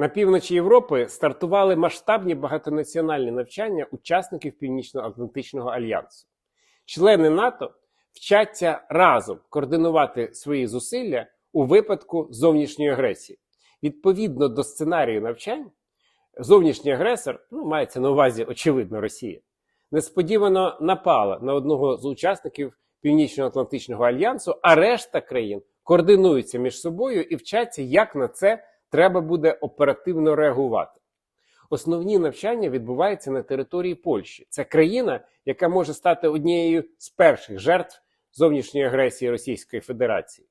На півночі Європи стартували масштабні багатонаціональні навчання учасників Північно-Атлантичного альянсу. Члени НАТО вчаться разом координувати свої зусилля у випадку зовнішньої агресії. Відповідно до сценарію навчань, зовнішній агресор, ну мається на увазі, очевидно, Росія, несподівано напала на одного з учасників Північно-Атлантичного альянсу, а решта країн координуються між собою і вчаться, як на це треба буде оперативно реагувати. Основні навчання відбуваються на території Польщі. Це країна, яка може стати однією з перших жертв зовнішньої агресії Російської Федерації.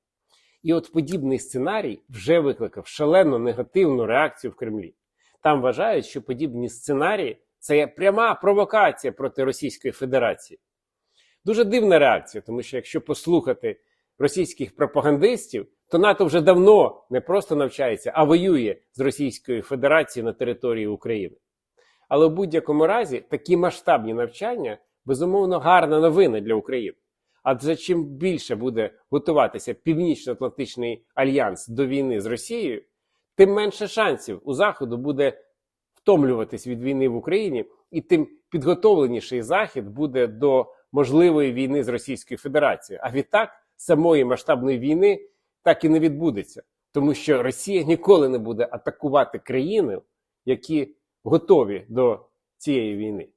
І от подібний сценарій вже викликав шалено негативну реакцію в Кремлі. Там вважають, що подібні сценарії це пряма провокація проти Російської Федерації. Дуже дивна реакція, тому що якщо послухати російських пропагандистів, то НАТО вже давно не просто навчається, а воює з Російською Федерацією на території України. Але в будь-якому разі такі масштабні навчання безумовно гарна новина для України. Адже чим більше буде готуватися Північно-Атлантичний альянс до війни з Росією, тим менше шансів у Заходу буде втомлюватись від війни в Україні, і тим підготовленіший Захід буде до можливої війни з Російською Федерацією. А відтак самої масштабної війни так і не відбудеться, тому що Росія ніколи не буде атакувати країни, які готові до цієї війни.